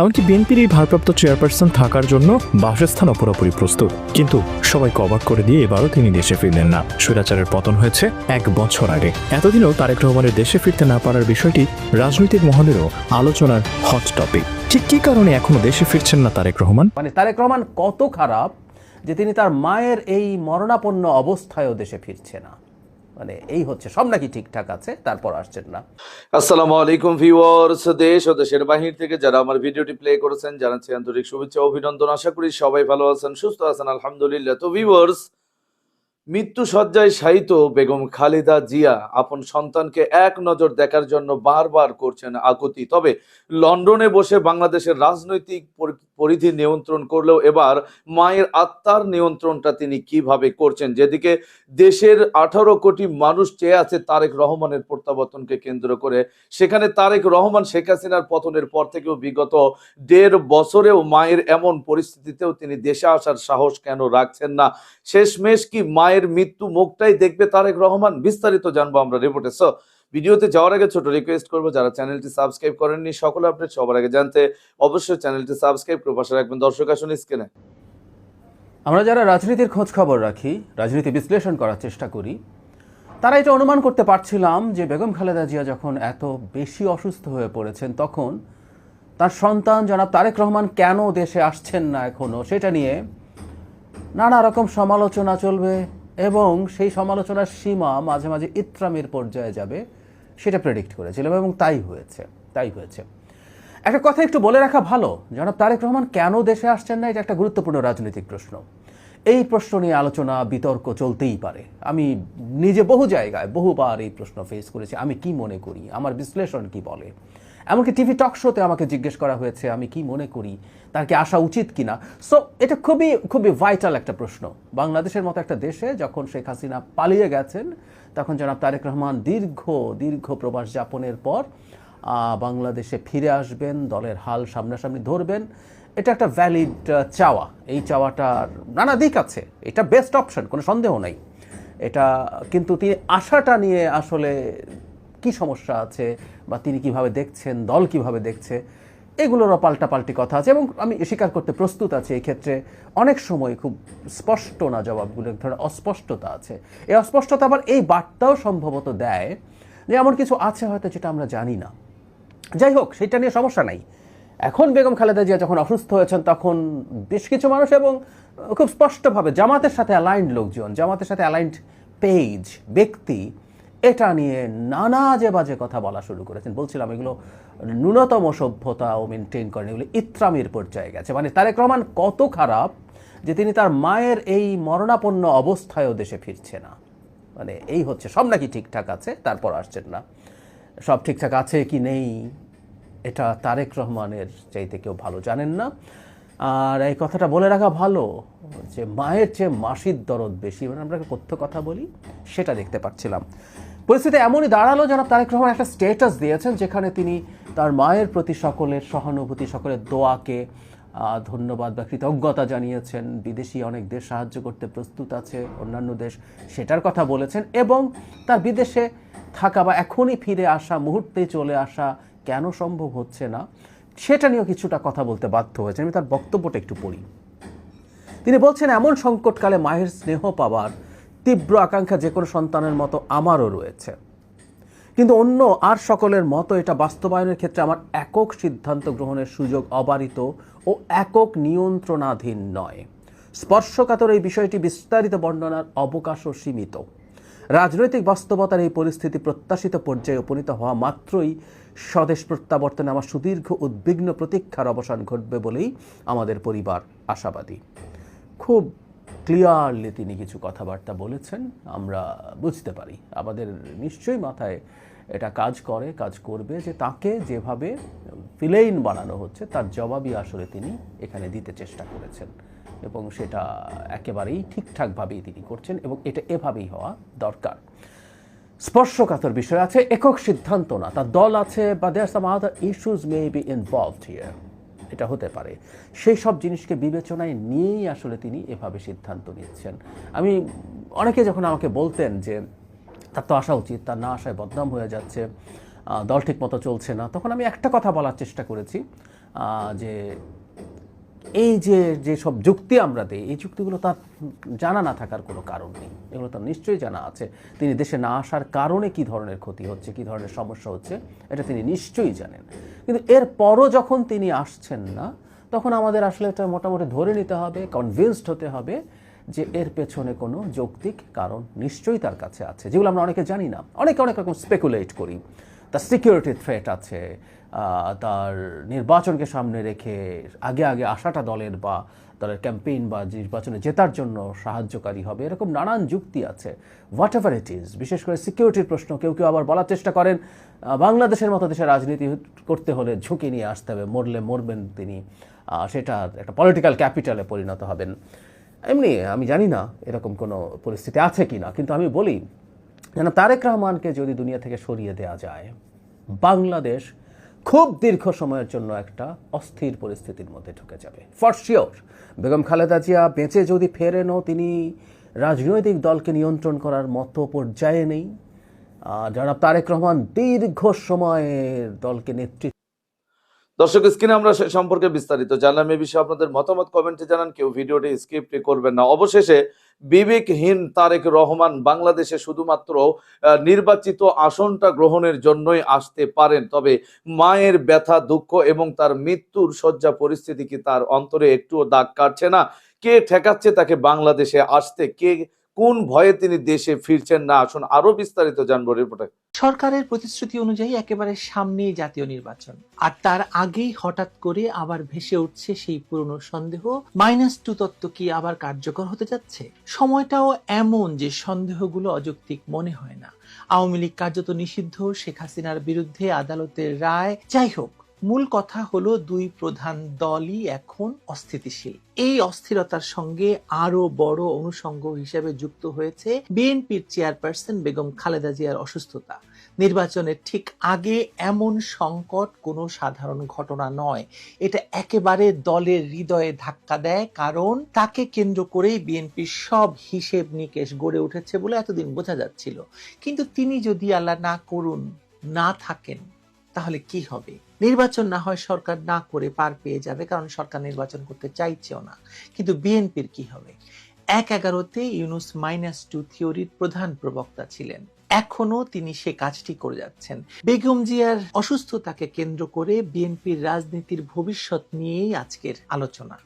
এমনকি বিএনপির এই ভারপ্রাপ্ত চেয়ারপারসন থাকার জন্য বাসস্থানও পুরোপুরি প্রস্তুত। কিন্তু সবাইকে অবাক করে দিয়ে এবারও তিনি দেশে ফিরলেন না। স্বৈরাচারের পতন হয়েছে এক বছর আগে। এতদিনও তারেক রহমানের দেশে ফিরতে না পারার বিষয়টি রাজনৈতিক মহলেরও আলোচনার হট টপিক ঠিক কী কারণে এখনও দেশে ফিরছেন না তারেক রহমান? মানে তারেক রহমান কত খারাপ যে তিনি তার মায়ের এই মরণাপন্ন অবস্থায়ও দেশে ফিরছে না। মানে এই হচ্ছে, সব নাকি ঠিকঠাক আছে, তারপর আসছেন না। আসসালামু আলাইকুম ভিউয়ার্স, দেশ ও দেশের বাহির থেকে যারা আমার ভিডিওটি প্লে করেছেন, জানাচ্ছি আন্তরিক শুভেচ্ছা অভিনন্দন। আশা করি সবাই ভালো আছেন, সুস্থ আছেন, আলহামদুলিল্লাহ। তো ভিউয়ার্স মৃত্যু সজ্জায় শায়িত বেগম খালেদা জিয়া আপন সন্তানকে এক নজর দেখার জন্য বারবার করছেন আকুতি তবে লন্ডনে বসে বাংলাদেশের রাজনৈতিক পরিধি নিয়ন্ত্রণ করলেও এবার মায়ের আত্মার নিয়ন্ত্রণটা তিনি কীভাবে করছেন? যেদিকে দেশের আঠারো কোটি মানুষ চেয়ে আছে তারেক রহমানের প্রত্যাবর্তনকে কেন্দ্র করে। সেখানে তারেক রহমান শেখ হাসিনার পতনের পর থেকেও বিগত দেড় বছরেও মায়ের এমন পরিস্থিতিতেও তিনি দেশে আসার সাহস কেন রাখছেন না? শেষমেশ কি মায়ের মৃত্যু মুখটাই দেখবে তারেক রহমান? বিস্তারিত জানব আমরা রিপোর্টে। সো ভিডিওতে যাওয়ার আগে ছোট রিকোয়েস্ট করব, যারা চ্যানেলটি সাবস্ক্রাইব করেননি, সকল আপডেট সবার আগে জানতে অবশ্যই চ্যানেলটি সাবস্ক্রাইব করে পাশে রাখবেন। দর্শক, আসুন স্ক্রিনে আমরা যারা রাজনীতির খোঁজ খবর রাখি, রাজনীতি বিশ্লেষণ করার চেষ্টা করি, তারা এটা অনুমান করতে পারছিলাম যে বেগম খালেদা জিয়া যখন এত বেশি অসুস্থ হয়ে পড়েছেন তখন, তার সন্তান জনাব তারেক রহমান কেন দেশে আসছেন না এখনও সেটা নিয়ে নানা রকম সমালোচনা চলবে এবং সেই সমালোচনার সীমা মাঝে মাঝে ইত্রামের পর্যায়ে যাবে, সেটা প্রেডিক্ট করেছিলাম এবং তাই হয়েছে তাই হয়েছে। একটা কথা একটু বলে রাখা ভালো, জনাব তারেক রহমান কেন দেশে আসছেন না, এটা একটা গুরুত্বপূর্ণ রাজনৈতিক প্রশ্ন। এই প্রশ্ন নিয়ে আলোচনা, বিতর্ক চলতেই পারে। আমি নিজে বহু জায়গায় বহুবার এই প্রশ্ন ফেস করেছি। আমি কি মনে করি? আমার বিশ্লেষণ কি বলে? এমনকি টিভি টক শোতে আমাকে জিজ্ঞেস করা হয়েছে, আমি কি মনে করি? তার কি আসা উচিত কিনা? সো এটা খুবই খুবই ভাইটাল একটা প্রশ্ন। বাংলাদেশের মতো একটা দেশে যখন শেখ হাসিনা পালিয়ে গেছেন, তখন জনাব তারেক রহমান দীর্ঘ দীর্ঘ প্রবাস যাপনের পর বাংলাদেশে ফিরে আসবেন, দলের হাল সামনাসামনি ধরবেন। এটা একটা ভ্যালিড চাওয়া। এই চাওয়াটার নানা দিক আছে। এটা বেস্ট অপশন কোনো সন্দেহ নাই। এটা কিন্তু তিনি আশাটা নিয়ে আসলে কি সমস্যা আছে বা তিনি কীভাবে দেখছেন, দল কীভাবে দেখছে এগুলোরও পাল্টাপাল্টি কথা আছে এবং আমি স্বীকার করতে প্রস্তুত আছি এই ক্ষেত্রে। অনেক সময় খুব স্পষ্ট না জবাবগুলো, এক ধরনের অস্পষ্টতা আছে। এই অস্পষ্টতা আবার এই বার্তাও সম্ভবত দেয় যে এমন কিছু আছে হয়তো যেটা আমরা জানি না। যাই হোক সেটা নিয়ে সমস্যা নাই। এখন বেগম খালেদা জিয়া যখন অসুস্থ হয়েছেন, তখন বেশ কিছু মানুষ এবং খুব স্পষ্টভাবে জামাতের সাথে অ্যালাইন্ড লোকজন, জামাতের সাথে অ্যালাইন্ড পেজ ব্যক্তি এটা নিয়ে নানা যে বাজে কথা বলা শুরু করেছেন। বলছিলাম এগুলো ন্যূনতম সভ্যতাও মেনটেন করেন, এগুলো ইত্রামির পর্যায়ে গেছে মানে তারেক রহমান কত খারাপ যে তিনি তার মায়ের এই মরণাপন্ন অবস্থায়ও দেশে ফিরছে না। মানে এই হচ্ছে, সব নাকি ঠিকঠাক আছে, তারপর আসছেন না। সব ঠিকঠাক আছে কি নেই, এটা তারেক রহমানের চাইতে কেউ ভালো জানেন না। আর এই কথাটা বলে রাখা ভালো যে মায়ের চেয়ে মাসির দরদ বেশি। মানে আমরা কথ্য কথা বলি, সেটা দেখতে পাচ্ছিলাম। পরিস্থিতি এমনই দাঁড়াল জনাব তারেক রহমান একটা স্টেটাস দিয়েছেন, যেখানে তিনি তার মায়ের প্রতি সকলের সহানুভূতি, সকলের দোয়াকে ধন্যবাদ বা কৃতজ্ঞতা জানিয়েছেন। বিদেশি অনেক দেশ সাহায্য করতে প্রস্তুত আছে, অন্যান্য দেশ সেটার কথা বলেছেন এবং তার বিদেশে থাকা বা এখনই ফিরে আসা, মুহূর্তে চলে আসা কেন সম্ভব হচ্ছে না, সেটা নিয়েও কিছুটা কথা বলতে বাধ্য হয়েছেন। আমি তার বক্তব্যটা একটু পড়ি। তিনি বলছেন, এমন সংকটকালে মায়ের স্নেহ পাওয়ার তীব্র আকাঙ্ক্ষা যে কোনো সন্তানের মতো আমারও রয়েছে। কিন্তু অন্য আর সকলের মতো এটা বাস্তবায়নের ক্ষেত্রে আমার একক সিদ্ধান্ত গ্রহণের সুযোগ অবারিত ও একক নিয়ন্ত্রণাধীন নয়। স্পর্শকাতর এই বিষয়টি বিস্তারিত বর্ণনার অবকাশও সীমিত। রাজনৈতিক বাস্তবতার এই পরিস্থিতি প্রত্যাশিত পর্যায়ে উপনীত হওয়া মাত্রই স্বদেশ প্রত্যাবর্তনে আমার সুদীর্ঘ উদ্বিগ্ন প্রতীক্ষার অবসান ঘটবে বলেই আমাদের পরিবার আশাবাদী। খুব ক্লিয়ারলি তিনি কিছু কথাবার্তা বলেছেন, আমরা বুঝতে পারি। আমাদের নিশ্চয়ই মাথায় এটা কাজ করে, কাজ করবে যে তাকে যেভাবে ফিলেইন বানানো হচ্ছে, তার জবাবই আসলে তিনি এখানে দিতে চেষ্টা করেছেন। এবং সেটা একেবারেই ঠিকঠাকভাবেই তিনি করছেন এবং এটা এভাবেই হওয়া দরকার। স্পর্শকাতর বিষয় আছে, একক সিদ্ধান্ত না, তার দল আছে বা there some other issues may be involved here এটা হতে পারে। সেই সব জিনিসকে বিবেচনায় নিয়েই আসলে তিনি এভাবে সিদ্ধান্ত নিচ্ছেন। আমি, অনেকে যখন আমাকে বলতেন যে, তার তো আসা উচিত, তার না আসায় বদনাম হয়ে যাচ্ছে দল ঠিক মতো চলছে না। তখন আমি একটা কথা বলার চেষ্টা করেছি যে এই যে যেসব যুক্তি আমরা দিই, এই যুক্তিগুলো তার জানা না থাকার কোনো কারণ নেই। এগুলো তার নিশ্চয়ই জানা আছে। তিনি দেশে না আসার কারণে কি ধরনের ক্ষতি হচ্ছে, কি ধরনের সমস্যা হচ্ছে, এটা তিনি নিশ্চয়ই জানেন। কিন্তু এরপরও যখন তিনি আসছেন না, তখন আমাদের আসলে এটা মোটামুটি ধরে নিতে হবে কনভিন্সড হতে হবে যে এর পেছনে কোনো যৌক্তিক কারণ নিশ্চয়ই তার কাছে আছে। যেগুলো আমরা অনেকে জানি না। অনেকে অনেক রকম স্পেকুলেট করি। তার সিকিউরিটি থ্রেট আছে তার নির্বাচনকে সামনে রেখে আগে আগে আসাটা দলের বা দলের ক্যাম্পেইন বা নির্বাচনে জেতার জন্য সাহায্যকারী হবে। এরকম নানান যুক্তি আছে। হোয়াট এভার ইট ইজ বিশেষ করে সিকিউরিটির প্রশ্ন, কেউ কেউ আবার বলার চেষ্টা করেন বাংলাদেশের মতো দেশে রাজনীতি করতে হলে ঝুঁকি নিয়ে আসতে হবে, মরলে মরবেন তিনি সেটা একটা পলিটিক্যাল ক্যাপিটালে পরিণত হবেন। এমনি আমি জানি না এরকম কোনো পরিস্থিতি আছে কি না কিন্তু আমি বলি যেন তারেক রহমানকে যদি দুনিয়া থেকে সরিয়ে দেওয়া যায়, বাংলাদেশ খুব দীর্ঘ সময়ের জন্য একটা অস্থির পরিস্থিতির মধ্যে ঢুকে যাবে। ফর শিওর বেগম খালেদা জিয়া বেঁচে যদি ফেরেনও তিনি রাজনৈতিক দলকে নিয়ন্ত্রণ করার মতো পর্যায়ে নেই। যারা তারেক রহমান দীর্ঘ সময়ের দলকে নেতৃত্ব দর্শক স্ক্রিনে আমরা সে সম্পর্কে বিস্তারিত জানলাম। এ বিষয়ে আপনাদের মতামত কমেন্টে জানান। কেউ ভিডিওটি স্কিপ করবেন না। অবশেষে বিবেকহীন তারেক রহমান বাংলাদেশে শুধুমাত্র নির্বাচিত আসনটা গ্রহণের জন্যই আসতে পারেন। তবে মায়ের ব্যথা, দুঃখ এবং তার মৃত্যুর শয্যা পরিস্থিতি কি তার অন্তরে একটুও দাগ কাটছে না? কে ঠেকাচ্ছে তাকে বাংলাদেশে আসতে? কে কোন ভয়ে তিনি দেশে ফিরছেন না? আসুন আরও বিস্তারিত জানব রিপোর্টে সরকারের প্রতিশ্রুতি অনুযায়ী একেবারে সামনেই জাতীয় নির্বাচন। আর তার আগেই হঠাৎ করে আবার ভেসে উঠছে সেই পুরনো সন্দেহ। মাইনাস টু তত্ত্ব কি আবার কার্যকর হতে যাচ্ছে? সময়টাও এমন যে সন্দেহগুলো অযৌক্তিক মনে হয় না। আওয়ামী লীগ কার্যত নিষিদ্ধ, শেখ হাসিনার বিরুদ্ধে আদালতের রায়। যাই হোক মূল কথা হলো দুই প্রধান দলই এখন অস্থিতিশীল। এই অস্থিরতার সঙ্গে আরও বড় অনুষঙ্গ হিসেবে যুক্ত হয়েছে বিএনপির চেয়ারপারসন বেগম খালেদা জিয়ার অসুস্থতা। নির্বাচনের ঠিক আগে এমন সংকট কোনো সাধারণ ঘটনা নয়। এটা একেবারে দলের হৃদয়ে ধাক্কা দেয় কারণ তাকে কেন্দ্র করেই বিএনপির সব হিসেব নিকেশ গড়ে উঠেছে বলে এতদিন বোঝা যাচ্ছিল। কিন্তু তিনি যদি আল্লাহ না করুন, না থাকেন, তাহলে কি হবে? নির্বাচন না হয় সরকার না করে পার পেয়ে যাবে, কারণ সরকার নির্বাচন করতে চাইছেও না। কিন্তু বিএনপির কি হবে? এক এগারোতে ইউনুস মাইনাস টু থিওরির প্রধান প্রবক্তা ছিলেন। এখনও তিনি সে কাজটি করে যাচ্ছেন। বেগম জিয়ার অসুস্থতাকে কেন্দ্র করে বিএনপির রাজনীতির ভবিষ্যৎ নিয়েই আজকের আলোচনা।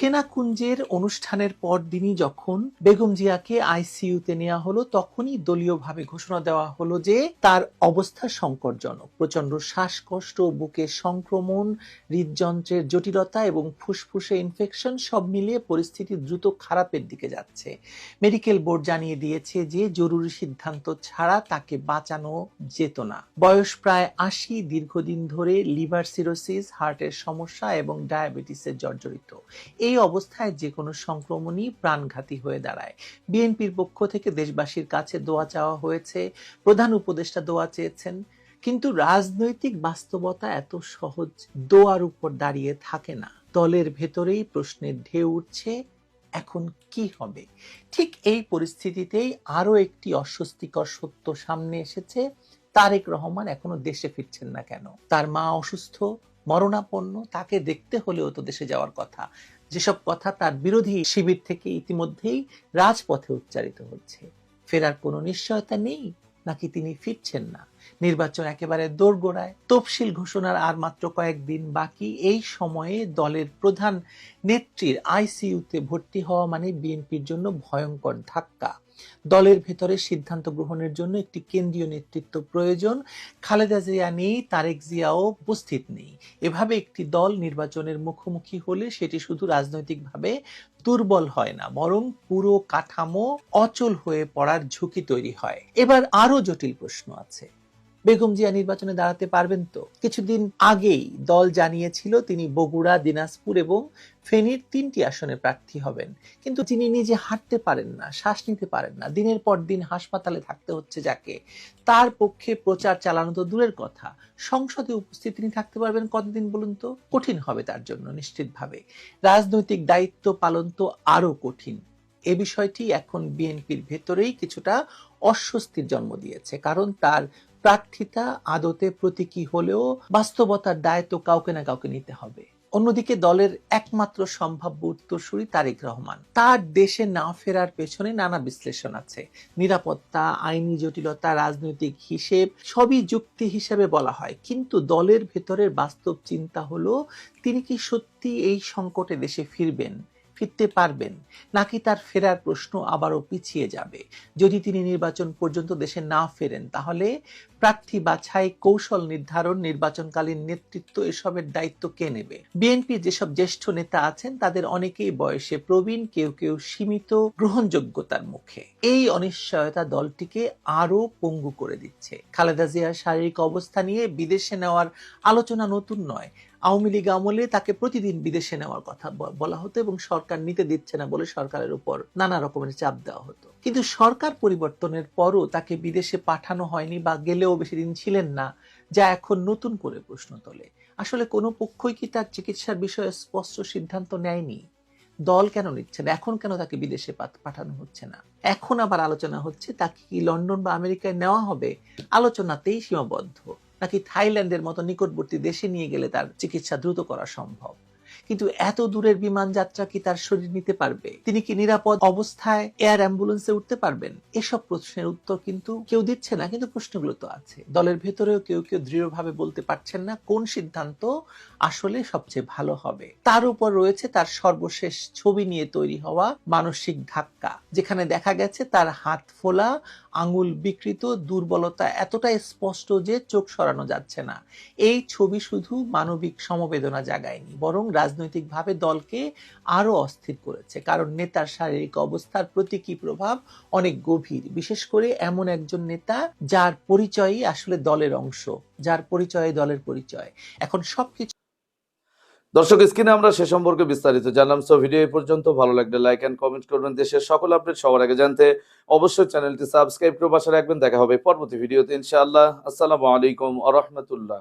সেনাকুঞ্জের অনুষ্ঠানের পর দিনই যখন বেগম জিয়াকে আইসিইউতে নেওয়া হলো, তখনই দলীয়ভাবে ঘোষণা দেওয়া হলো যে তার অবস্থা সংকটজনক। প্রচণ্ড শ্বাসকষ্ট, বুকে সংক্রমণ, হৃদযন্ত্রের জটিলতা এবং ফুসফুসে ইনফেকশন সব মিলিয়ে পরিস্থিতি দ্রুত খারাপের দিকে যাচ্ছে। মেডিকেল বোর্ড জানিয়ে দিয়েছে যে জরুরি সিদ্ধান্ত ছাড়া তাকে বাঁচানো যেত না। বয়স প্রায় আশি, দীর্ঘদিন ধরে লিভার সিরোসিস, হার্টের সমস্যা এবং ডায়াবেটিসের জর্জরিত। এই অবস্থায় যে কোনো সংক্রমণই প্রাণঘাতী হয়ে দাঁড়ায়। বিএনপির পক্ষ থেকে দেশবাসীর কাছে দোয়া চাওয়া হয়েছে, প্রধান উপদেষ্টা দোয়া চেয়েছেন, কিন্তু রাজনৈতিক বাস্তবতা এত সহজ দোয়ার উপর দাঁড়িয়ে থাকে না। দলের ভেতরেই প্রশ্নের ঢেউ উঠছে, এখন কি হবে? ঠিক এই পরিস্থিতিতেই আরও একটি অস্বস্তিকর সত্য সামনে এসেছে, তারেক রহমান এখনও দেশে ফিরছেন না কেন? তার মা অসুস্থ, মরণাপন্ন, তাকে দেখতে হলেও তো দেশে যাওয়ার কথা। যেসব কথা তার বিরোধী শিবির থেকে ইতিমধ্যেই রাজপথে উচ্চারিত হচ্ছে। ফেরার কোনো নিশ্চয়তা নেই, নাকি তিনি ফিরছেন না? নির্বাচন একেবারে দোরগোড়ায়। তফসিল ঘোষণার আর মাত্র কয়েকদিন বাকি। এই সময়ে দলের প্রধান নেত্রীর আইসিইউতে ভর্তি হওয়া মানে বিএনপির জন্য ভয়ঙ্কর ধাক্কা। দলের ভেতরে সিদ্ধান্ত গ্রহণের জন্য একটি কেন্দ্রীয় নেতৃত্ব প্রয়োজন। খালেদা জিয়া নেই, তারেক জিয়াও উপস্থিত নেই। এভাবে একটি দল নির্বাচনের মুখোমুখি হলে সেটি শুধু রাজনৈতিকভাবে দুর্বল হয় না, বরং পুরো কাঠামো অচল হয়ে পড়ার ঝুঁকি তৈরি হয়। এবার আরও জটিল প্রশ্ন আছে। বেগম জিয়া নির্বাচনে দাঁড়াতে পারবেন তো? কিছুদিন আগেই দল জানিয়েছিল তিনি বগুড়া, দিনাজপুর এবং ফেনীর তিনটি আসনে প্রার্থী হবেন। কিন্তু তিনি নিজে হাঁটতে পারেন না, শ্বাস নিতে পারেন না। দিনের পর দিন হাসপাতালে থাকতে হচ্ছে যাকে। তার পক্ষে প্রচার চালানো তো দূরের কথা। সংসদে উপস্থিত তিনি থাকতে পারবেন কতদিন বলুন তো? কঠিন হবে তার জন্য নিশ্চিতভাবে। রাজনৈতিক দায়িত্ব পালন তো আরও কঠিন। এ বিষয়টি এখন বিএনপির ভেতরেই কিছুটা অস্বস্তির জন্ম দিয়েছে। কারণ তার প্রার্থিতা আদতে প্রতীকী হলেও বাস্তবতার দায় তো কাউকে না কাউকে নিতে হবে। অন্যদিকে দলের একমাত্র সম্ভাব্য উত্তরসূরি তারেক রহমান। তার দেশে না ফেরার পেছনে নানা বিশ্লেষণ আছে। নিরাপত্তা, আইনি জটিলতা, রাজনৈতিক হিসেব, সবই যুক্তি হিসেবে বলা হয়। কিন্তু দলের ভেতরের বাস্তব চিন্তা হলো, তিনি কি সত্যি এই সংকটে দেশে ফিরবেন? ফিরতে পারবেন। নাকি তার ফেরার প্রশ্ন আবারও পিছিয়ে যাবে। যদি তিনি নির্বাচন পর্যন্ত দেশে না ফেরেন, তাহলে প্রার্থী বাছাই কৌশল নির্ধারণ, নির্বাচনকালীন নেতৃত্ব এসবের দায়িত্ব কে নেবে? বিএনপির যেসব জ্যেষ্ঠ নেতা আছেন, তাদের অনেকেই বয়সে প্রবীণ, কেউ কেউ সীমিত, গ্রহণযোগ্যতার মুখে। এই অনিশ্চয়তা দলটিকে আরও পঙ্গু করে দিচ্ছে। খালেদা জিয়ার শারীরিক অবস্থা নিয়ে বিদেশে নেওয়ার আলোচনা নতুন নয় আওয়ামী লীগ আমলে তাকে প্রতিদিন বিদেশে নেওয়ার কথা বলা হতো এবং সরকার নিতে দিচ্ছে না বলে সরকারের উপর নানা রকমের চাপ দেওয়া হতো। কিন্তু সরকার পরিবর্তনের পরও তাকে বিদেশে পাঠানো হয়নি বা গেলেও বেশি দিন ছিলেন না, যা এখন নতুন করে প্রশ্ন তোলে। আসলে কোনো পক্ষই কি তার চিকিৎসার বিষয়ে স্পষ্ট সিদ্ধান্ত নেয়নি? দল কেন নিচ্ছে না? এখন কেন তাকে বিদেশে পাঠ- পাঠানো হচ্ছে না? এখন আবার আলোচনা হচ্ছে তাকে কি লন্ডন বা আমেরিকায় নেওয়া হবে? আলোচনাতেই সীমাবদ্ধ। নাকি থাইল্যান্ডের মতো নিকটবর্তী দেশে নিয়ে গেলে তার চিকিৎসা দ্রুত করা সম্ভব? কিন্তু এত দূরের বিমান যাত্রা কি তার শরীর নিতে পারবে? তিনি কি নিরাপদ অবস্থায় এয়ার অ্যাম্বুলেন্সে উঠতে পারবেন? এসব প্রশ্নের উত্তর কিন্তু কেউ দিচ্ছে না, কিন্তু প্রশ্নগুলো তো আছে। দলের ভেতরেও কেউ কেউ দৃঢ়ভাবে বলতে পারছেন না কোন সিদ্ধান্ত আসলে সবচেয়ে ভালো হবে। তার উপর রয়েছে তার সর্বশেষ ছবি নিয়ে তৈরি হওয়া মানসিক ধাক্কা, যেখানে দেখা গেছে তার হাত ফোলা, আঙুল বিকৃত, দুর্বলতা এতটাই স্পষ্ট যে চোখ সরানো যাচ্ছে না। এই ছবি শুধু মানবিক সমবেদনা জাগায়নি, বরং রাজনৈতিকভাবে দলকে আরও অস্থির করেছে, কারণ নেতার শারীরিক অবস্থার প্রতীকী প্রভাব অনেক গভীর। বিশেষ করে এমন একজন নেতা যার পরিচয়ই আসলে দলের অংশ, যার পরিচয়ে দলের পরিচয়। এখন সবকিছু দর্শক, স্ক্রিনে আমরা সে সম্পর্কে বিস্তারিত জানলাম সো ভিডিও এই পর্যন্ত। ভালো লাগলে লাইক এন্ড কমেন্ট করবেন। দেশের সকল আপডেট সবার আগে জানতে অবশ্যই চ্যানেলটি সাবস্ক্রাইব করে পাশে রাখবেন। দেখা হবে পরবর্তী ভিডিওতে ইনশাআল্লাহ। আসসালামু আলাইকুম আ রহমতুল্লাহ।